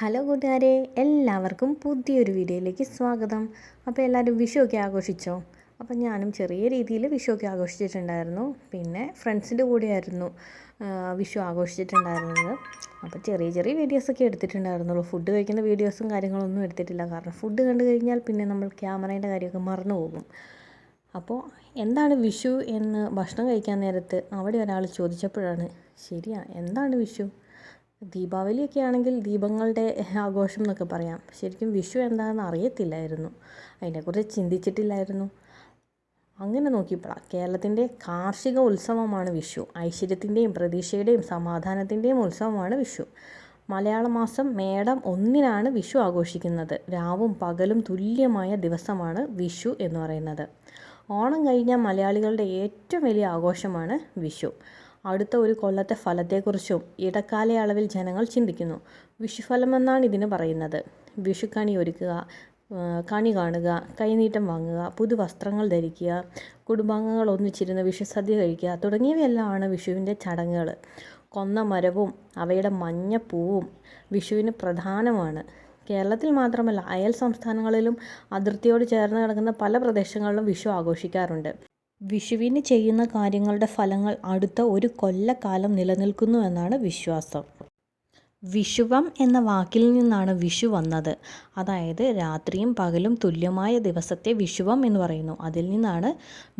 Hello കൂട്ടുകാരെ എല്ലാവർക്കും പുതിയൊരു വീഡിയോയിലേക്ക് സ്വാഗതം. അപ്പോൾ എല്ലാവരും വിഷുവൊക്കെ ആഘോഷിച്ചോ? അപ്പോൾ ഞാനും ചെറിയ രീതിയിൽ വിഷുവൊക്കെ ആഘോഷിച്ചിട്ടുണ്ടായിരുന്നു. പിന്നെ ഫ്രണ്ട്സിന്റെ കൂടെയായിരുന്നു വിഷു ആഘോഷിച്ചിട്ടുണ്ടായിരുന്നത്. അപ്പോൾ ചെറിയ ചെറിയ വീഡിയോസൊക്കെ എടുത്തിട്ടുണ്ടായിരുന്നുള്ളൂ. ഫുഡ് കഴിക്കുന്ന വീഡിയോസും കാര്യങ്ങളൊന്നും എടുത്തിട്ടില്ല. കാരണം ഫുഡ് കണ്ടു കഴിഞ്ഞാൽ പിന്നെ നമ്മൾ ക്യാമറേന്റെ കാര്യമൊക്കെ മറന്നു പോകും. അപ്പോൾ എന്താണ് വിഷു എന്ന് ഭക്ഷണം കഴിക്കാൻ നേരത്ത് അവിടെ ഒരാൾ ചോദിച്ചപ്പോഴാണ് ശരിയാ എന്താണ് വിഷു? ദീപാവലിയൊക്കെ ആണെങ്കിൽ ദീപങ്ങളുടെ ആഘോഷം എന്നൊക്കെ പറയാം. ശരിക്കും വിഷു എന്താണെന്ന് അറിയത്തില്ലായിരുന്നു. അതിനെക്കുറിച്ച് ചിന്തിച്ചിട്ടില്ലായിരുന്നു. അങ്ങനെ നോക്കിയപ്പോഴാണ് കേരളത്തിന്റെ കാർഷിക ഉത്സവമാണ് വിഷു. ഐശ്വര്യത്തിന്റെയും പ്രതീക്ഷയുടെയും സമാധാനത്തിന്റെയും ഉത്സവമാണ് വിഷു. മലയാള മാസം മേടം ഒന്നിനാണ് വിഷു ആഘോഷിക്കുന്നത്. രാവും പകലും തുല്യമായ ദിവസമാണ് വിഷു എന്ന് പറയുന്നത്. ഓണം കഴിഞ്ഞാൽ മലയാളികളുടെ ഏറ്റവും വലിയ ആഘോഷമാണ് വിഷു. അടുത്ത ഒരു കൊല്ലത്തെ ഫലത്തെക്കുറിച്ചും ഇടക്കാലയളവിൽ ജനങ്ങൾ ചിന്തിക്കുന്നു. വിഷുഫലമെന്നാണ് ഇതിന് പറയുന്നത്. വിഷുക്കണി ഒരുക്കുക കണി കാണുക കൈനീട്ടം വാങ്ങുക പുതുവസ്ത്രങ്ങൾ ധരിക്കുക കുടുംബാംഗങ്ങൾ ഒന്നിച്ചിരുന്ന് വിഷുസദ്യ കഴിക്കുക തുടങ്ങിയവയെല്ലാമാണ് വിഷുവിന്റെ ചടങ്ങുകൾ. കൊന്ന മരവും അവയുടെ മഞ്ഞ പൂവും വിഷുവിന് പ്രധാനമാണ്. കേരളത്തിൽ മാത്രമല്ല അയൽ സംസ്ഥാനങ്ങളിലും അതിർത്തിയോട് ചേർന്ന് കിടക്കുന്ന പല പ്രദേശങ്ങളിലും വിഷു ആഘോഷിക്കാറുണ്ട്. വിഷുവിന് ചെയ്യുന്ന കാര്യങ്ങളുടെ ഫലങ്ങൾ അടുത്ത ഒരു കൊല്ലക്കാലം നിലനിൽക്കുന്നു എന്നാണ് വിശ്വാസം. വിഷുവം എന്ന വാക്കിൽ നിന്നാണ് വിഷു വന്നത്. അതായത് രാത്രിയും പകലും തുല്യമായ ദിവസത്തെ വിഷുവം എന്ന് പറയുന്നു. അതിൽ നിന്നാണ്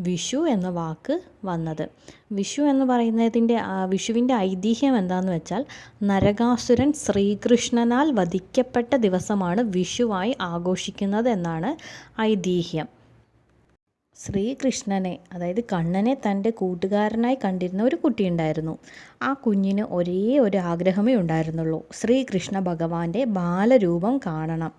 വിഷു എന്ന വാക്ക് വന്നത്. വിഷു എന്ന് പറയുന്നതിന്റെ വിഷുവിന്റെ ഐതിഹ്യം എന്താണെന്ന് വെച്ചാൽ നരകാസുരൻ ശ്രീകൃഷ്ണനാൽ വധിക്കപ്പെട്ട ദിവസമാണ് വിഷുവായി ആഘോഷിക്കുന്നത് എന്നാണ് ഐതിഹ്യം. ശ്രീകൃഷ്ണനെ അതായത് കണ്ണനെ തന്റെ കൂട്ടുകാരനായി കണ്ടിരുന്ന ഒരു കുട്ടിയുണ്ടായിരുന്നു. ആ കുഞ്ഞിന് ഒരേ ഒരു ആഗ്രഹമേ ഉണ്ടായിരുന്നുള്ളൂ. ശ്രീകൃഷ്ണ ഭഗവാന്റെ ബാലരൂപം കാണണം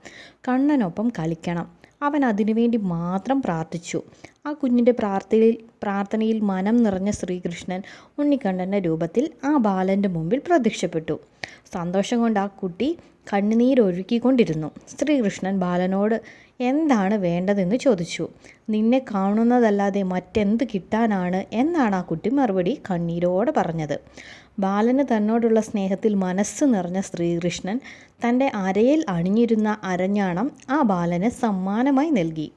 കണ്ണനൊപ്പം കളിക്കണം. അവൻ അതിനുവേണ്ടി മാത്രം പ്രാർത്ഥിച്ചു. ആ കുഞ്ഞിന്റെ പ്രാർത്ഥനയിൽ പ്രാർത്ഥനയിൽ മനം നിറഞ്ഞ ശ്രീകൃഷ്ണൻ ഉണ്ണിക്കണ്ണന്റെ രൂപത്തിൽ ആ ബാലന്റെ മുമ്പിൽ പ്രത്യക്ഷപ്പെട്ടു. സന്തോഷം കൊണ്ട് ആ കുട്ടി കണ്ണുനീരൊഴുക്കിക്കൊണ്ടിരുന്നു. ശ്രീകൃഷ്ണൻ ബാലനോട് എന്താണ് വേണ്ടതെന്ന് ചോദിച്ചു. നിന്നെ കാണുന്നതല്ലാതെ മറ്റെന്ത് കിട്ടാനാണ്? എന്നാണ് ആ കുട്ടി മറുപടി കണ്ണീരോടെ പറഞ്ഞത്. ബാലന് തന്നോടുള്ള സ്നേഹത്തിൽ മനസ്സ് നിറഞ്ഞ ശ്രീകൃഷ്ണൻ തന്റെ അരയിൽ അണിഞ്ഞിരുന്ന അരഞ്ഞാണം ആ ബാലന് സമ്മാനമായി നൽകി.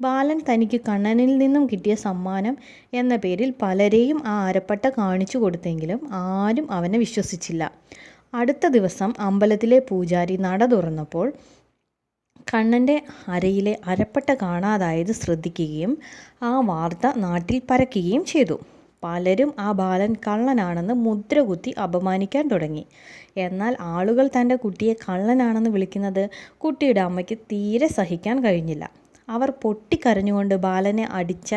ബാലൻ തനിക്ക് കണ്ണനിൽ നിന്നും കിട്ടിയ സമ്മാനം എന്ന പേരിൽ പലരെയും ആ അരപ്പട്ട കാണിച്ചു കൊടുത്തെങ്കിലും ആരും അവനെ വിശ്വസിച്ചില്ല. അടുത്ത ദിവസം അമ്പലത്തിലെ പൂജാരി നട തുറന്നപ്പോൾ കണ്ണന്റെ അരയിലെ അരപ്പട്ട കാണാതായത് ശ്രദ്ധിക്കുകയും ആ വാർത്ത നാട്ടിൽ പരക്കുകയും ചെയ്തു. പലരും ആ ബാലൻ കള്ളനാണെന്ന് മുദ്രകുത്തി അപമാനിക്കാൻ തുടങ്ങി. എന്നാൽ ആളുകൾ തന്റെ കുട്ടിയെ കള്ളനാണെന്ന് വിളിക്കുന്നത് കുട്ടിയുടെ അമ്മയ്ക്ക് തീരെ സഹിക്കാൻ കഴിഞ്ഞില്ല. അവർ പൊട്ടിക്കരഞ്ഞുകൊണ്ട് ബാലനെ അടിച്ച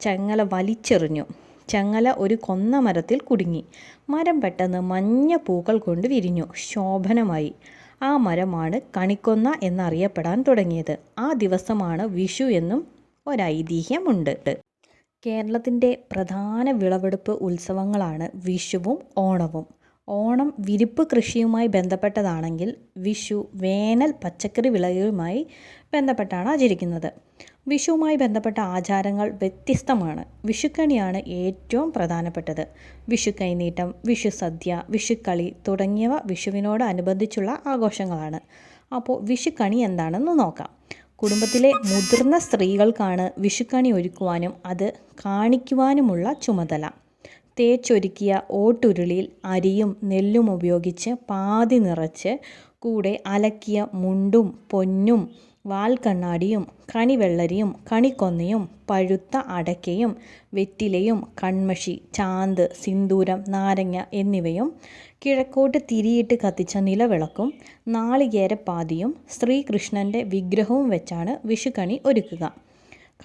ചങ്ങല വലിച്ചെറിഞ്ഞു. ചങ്ങല ഒരു കൊന്ന മരത്തിൽ കുടുങ്ങി. മരം പെട്ടെന്ന് മഞ്ഞ പൂക്കൾ കൊണ്ട് വിരിഞ്ഞു. ശോഭനമായി. ആ മരമാണ് കണിക്കൊന്ന എന്നറിയപ്പെടാൻ തുടങ്ങിയത്. ആ ദിവസമാണ് വിഷു എന്നും ഒരൈതിഹ്യമുണ്ട്. കേരളത്തിന്റെ പ്രധാന വിളവെടുപ്പ് ഉത്സവങ്ങളാണ് വിഷുവും ഓണവും. ഓണം വിരിപ്പ് കൃഷിയുമായി ബന്ധപ്പെട്ടതാണെങ്കിൽ വിഷു വേനൽ പച്ചക്കറി വിളകളുമായി ബന്ധപ്പെട്ടാണ് ആചരിക്കുന്നത്. വിഷുവുമായി ബന്ധപ്പെട്ട ആചാരങ്ങൾ വ്യത്യസ്തമാണ്. വിഷുക്കണിയാണ് ഏറ്റവും പ്രധാനപ്പെട്ടത്. വിഷു കൈനീട്ടം വിഷു സദ്യ വിഷുക്കളി തുടങ്ങിയവ വിഷുവിനോട് അനുബന്ധിച്ചുള്ള ആഘോഷങ്ങളാണ്. അപ്പോൾ വിഷുക്കണി എന്താണെന്ന് നോക്കാം. കുടുംബത്തിലെ മുതിർന്ന സ്ത്രീകൾക്കാണ് വിഷുക്കണി ഒരുക്കുവാനും അത് കാണിക്കുവാനുമുള്ള ചുമതല. തേച്ചൊരുക്കിയ ഓട്ടുരുളിയിൽ അരിയും നെല്ലും ഉപയോഗിച്ച് പാതി നിറച്ച് കൂടെ അലക്കിയ മുണ്ടും പൊന്നും വാൽക്കണ്ണാടിയും കണിവെള്ളരിയും കണിക്കൊന്നയും പഴുത്ത അടയ്ക്കയും വെറ്റിലയും കൺമഷി ചാന്ത് സിന്ദൂരം നാരങ്ങ എന്നിവയും കിഴക്കോട്ട് തിരിയിട്ട് കത്തിച്ച നിലവിളക്കും നാളികേരപ്പാതിയും ശ്രീകൃഷ്ണന്റെ വിഗ്രഹവും വെച്ചാണ് വിഷുക്കണി ഒരുക്കുക.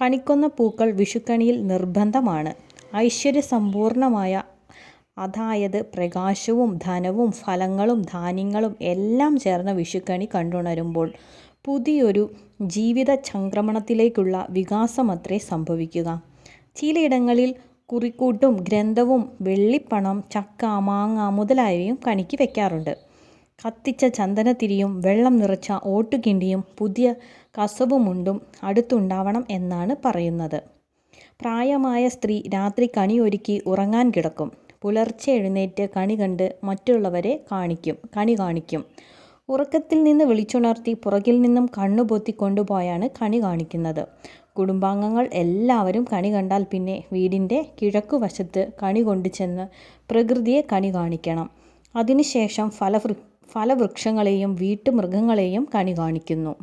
കണിക്കൊന്ന പൂക്കൾ വിഷുക്കണിയിൽ നിർബന്ധമാണ്. ഐശ്വര്യസമ്പൂർണമായ അതായത് പ്രകാശവും ധനവും ഫലങ്ങളും ധാന്യങ്ങളും എല്ലാം ചേർന്ന വിഷുക്കണി കണ്ടുണരുമ്പോൾ പുതിയൊരു ജീവിത ചംക്രമണത്തിലേക്കുള്ള വികാസമത്രേ സംഭവിക്കുക. ചിലയിടങ്ങളിൽ കുറിക്കൂട്ടും ഗ്രന്ഥവും വെള്ളിപ്പണം ചക്ക മാങ്ങ മുതലായവയും കണിക്ക് വെക്കാറുണ്ട്. കത്തിച്ച ചന്ദനത്തിരിയും വെള്ളം നിറച്ച ഓട്ടുകിണ്ടിയും പുതിയ കസവുമുണ്ടും അടുത്തുണ്ടാവണം എന്നാണ് പറയുന്നത്. പ്രായമായ സ്ത്രീ രാത്രി കണിയൊരുക്കി ഉറങ്ങാൻ കിടക്കും. പുലർച്ചെ എഴുന്നേറ്റ് കണി കണ്ട് മറ്റുള്ളവരെ കാണിക്കും കണി കാണിക്കും. ഉറക്കത്തിൽ നിന്ന് വിളിച്ചുണർത്തി പുറകിൽ നിന്നും കണ്ണുപൊത്തി കൊണ്ടുപോയാണ് കണി കാണിക്കുന്നത്. കുടുംബാംഗങ്ങൾ എല്ലാവരും കണി കണ്ടാൽ പിന്നെ വീടിന്റെ കിഴക്കുവശത്ത് കണി കൊണ്ടുചെന്ന് പ്രകൃതിയെ കണി കാണിക്കണം. അതിനുശേഷം ഫലവൃ ഫലവൃക്ഷങ്ങളെയും വീട്ടുമൃഗങ്ങളെയും കണി കാണിക്കുന്നു.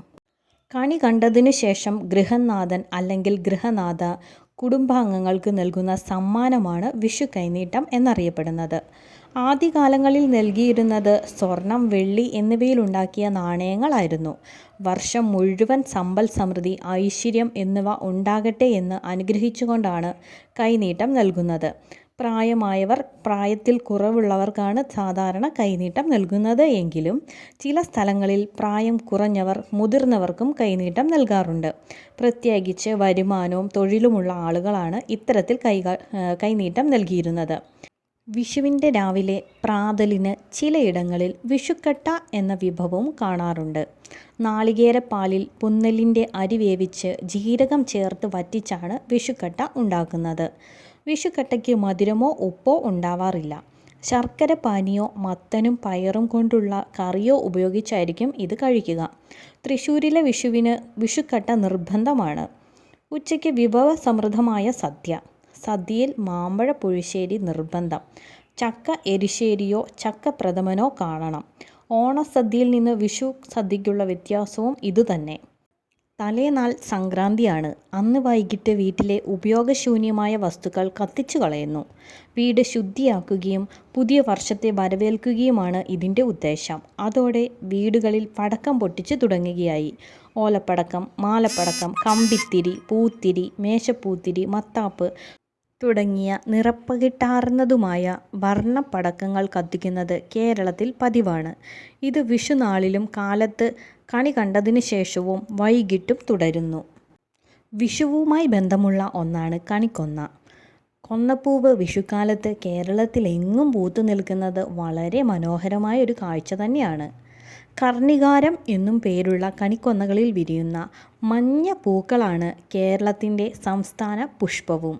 കണി കണ്ടതിനു ശേഷം ഗൃഹനാഥൻ അല്ലെങ്കിൽ ഗൃഹനാഥ കുടുംബാംഗങ്ങൾക്ക് നൽകുന്ന സമ്മാനമാണ് വിഷു കൈനീട്ടം എന്നറിയപ്പെടുന്നത്. ആദ്യകാലങ്ങളിൽ നൽകിയിരുന്നത് സ്വർണം വെള്ളി എന്നിവയിലുണ്ടാക്കിയ നാണയങ്ങളായിരുന്നു. വർഷം മുഴുവൻ സമ്പൽ സമൃദ്ധി ഐശ്വര്യം എന്നിവ ഉണ്ടാകട്ടെ എന്ന് അനുഗ്രഹിച്ചുകൊണ്ടാണ് കൈനീട്ടം നൽകുന്നത്. പ്രായമായവർ പ്രായത്തിൽ കുറവുള്ളവർക്കാണ് സാധാരണ കൈനീട്ടം നൽകുന്നത് എങ്കിലും ചില സ്ഥലങ്ങളിൽ പ്രായം കുറഞ്ഞവർ മുതിർന്നവർക്കും കൈനീട്ടം നൽകാറുണ്ട്. പ്രത്യേകിച്ച് വരുമാനവും തൊഴിലുമുള്ള ആളുകളാണ് ഇത്തരത്തിൽ കൈ കൈനീട്ടം നൽകിയിരുന്നത്. വിഷുവിന്റെ രാവിലെ പ്രാതലിന് ചിലയിടങ്ങളിൽ വിഷുക്കട്ട എന്ന വിഭവവും കാണാറുണ്ട്. നാളികേരപ്പാലിൽ പുന്നലിന്റെ അരി വേവിച്ച് ജീരകം ചേർത്ത് വറ്റിച്ചാണ് വിഷുക്കട്ട ഉണ്ടാക്കുന്നത്. വിഷുക്കട്ടയ്ക്ക് മധുരമോ ഉപ്പോ ഉണ്ടാവാറില്ല. ശർക്കര പാനിയോ മത്തനും പയറും കൊണ്ടുള്ള കറിയോ ഉപയോഗിച്ചായിരിക്കും ഇത് കഴിക്കുക. തൃശ്ശൂരിലെ വിഷുവിന് വിഷുക്കട്ട നിർബന്ധമാണ്. ഉച്ചയ്ക്ക് വിഭവ സമൃദ്ധമായ സദ്യ. സദ്യയിൽ മാമ്പഴ പുളിശ്ശേരി നിർബന്ധം. ചക്ക എരിശ്ശേരിയോ ചക്ക പ്രഥമനോ കാണണം. ഓണസദ്യയിൽ നിന്ന് വിഷു സദ്യയ്ക്കുള്ള വ്യത്യാസവും ഇതുതന്നെ. തലേനാൾ സംക്രാന്തിയാണ്. അന്ന് വൈകിട്ട് വീട്ടിലെ ഉപയോഗശൂന്യമായ വസ്തുക്കൾ കത്തിച്ചു കളയുന്നു. വീട് ശുദ്ധിയാക്കുകയും പുതിയ വർഷത്തെ വരവേൽക്കുകയുമാണ് ഇതിന്റെ ഉദ്ദേശം. അതോടെ വീടുകളിൽ പടക്കം പൊട്ടിച്ചു തുടങ്ങുകയായി. ഓലപ്പടക്കം മാലപ്പടക്കം കമ്പിത്തിരി പൂത്തിരി മേശപ്പൂത്തിരി മത്താപ്പ് തുടങ്ങിയ നിറപ്പകിട്ടാർന്നതുമായ വർണപ്പടക്കങ്ങൾ കത്തിക്കുന്നത് കേരളത്തിൽ പതിവാണ്. ഇത് വിഷുനാളിലും കാലത്ത് കണി കണ്ടതിന് ശേഷവും വൈകിട്ടും തുടരുന്നു. വിഷുവുമായി ബന്ധമുള്ള ഒന്നാണ് കണിക്കൊന്ന. കൊന്നപ്പൂവ് വിഷുക്കാലത്ത് കേരളത്തിലെങ്ങും പൂത്തു നിൽക്കുന്നത് വളരെ മനോഹരമായ ഒരു കാഴ്ച തന്നെയാണ്. കർണികാരം എന്നും പേരുള്ള കണിക്കൊന്നകളിൽ വിരിയുന്ന മഞ്ഞ പൂക്കളാണ് കേരളത്തിന്റെ സംസ്ഥാന പുഷ്പവും.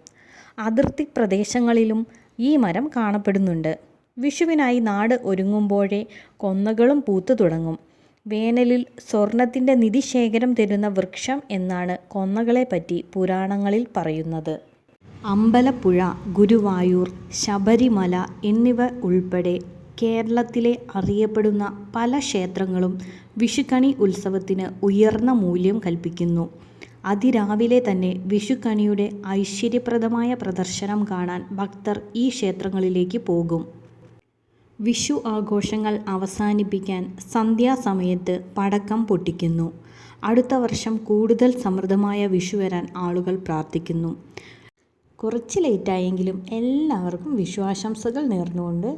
അതിർത്തി പ്രദേശങ്ങളിലും ഈ മരം കാണപ്പെടുന്നുണ്ട്. വിഷുവിനായി നാട് ഒരുങ്ങുമ്പോഴേ കൊന്നകളും പൂത്തു തുടങ്ങും. വേനലിൽ സ്വർണത്തിന്റെ നിധിശേഖരം തരുന്ന വൃക്ഷം എന്നാണ് കൊന്നകളെപ്പറ്റി പുരാണങ്ങളിൽ പറയുന്നത്. അമ്പലപ്പുഴ ഗുരുവായൂർ ശബരിമല എന്നിവ ഉൾപ്പെടെ കേരളത്തിലെ അറിയപ്പെടുന്ന പല ക്ഷേത്രങ്ങളും വിഷുക്കണി ഉത്സവത്തിന് ഉയർന്ന മൂല്യം കൽപ്പിക്കുന്നു. അതിരാവിലെ തന്നെ വിഷുക്കണിയുടെ ഐശ്വര്യപ്രദമായ പ്രദർശനം കാണാൻ ഭക്തർ ഈ ക്ഷേത്രങ്ങളിലേക്ക് പോകും. വിഷു ആഘോഷങ്ങൾ അവസാനിപ്പിക്കാൻ സന്ധ്യാസമയത്ത് പടക്കം പൊട്ടിക്കുന്നു. അടുത്ത വർഷം കൂടുതൽ സമൃദ്ധമായ വിഷു വരാൻ ആളുകൾ പ്രാർത്ഥിക്കുന്നു. കുറച്ച് ലേറ്റായെങ്കിലും എല്ലാവർക്കും വിഷുവാശംസകൾ നേർന്നുകൊണ്ട്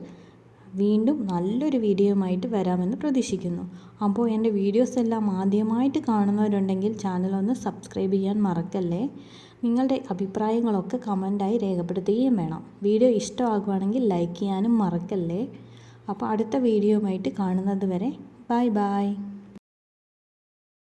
വീണ്ടും നല്ലൊരു വീഡിയോയുമായിട്ട് വരാമെന്ന് പ്രതീക്ഷിക്കുന്നു. അപ്പോൾ എന്റെ വീഡിയോസ് എല്ലാം ആദ്യമായിട്ട് കാണുന്നവരുണ്ടെങ്കിൽ ചാനൽ ഒന്ന് സബ്സ്ക്രൈബ് ചെയ്യാൻ മറക്കല്ലേ? നിങ്ങളുടെ അഭിപ്രായങ്ങളൊക്കെ കമന്റായി രേഖപ്പെടുത്തുകയും വേണം. വീഡിയോ ഇഷ്ടമാകുവാണെങ്കിൽ ലൈക്ക് ചെയ്യാനും മറക്കല്ലേ? അപ്പോൾ അടുത്ത വീഡിയോയുമായിട്ട് കാണുന്നത് വരെ ബായ് ബൈ.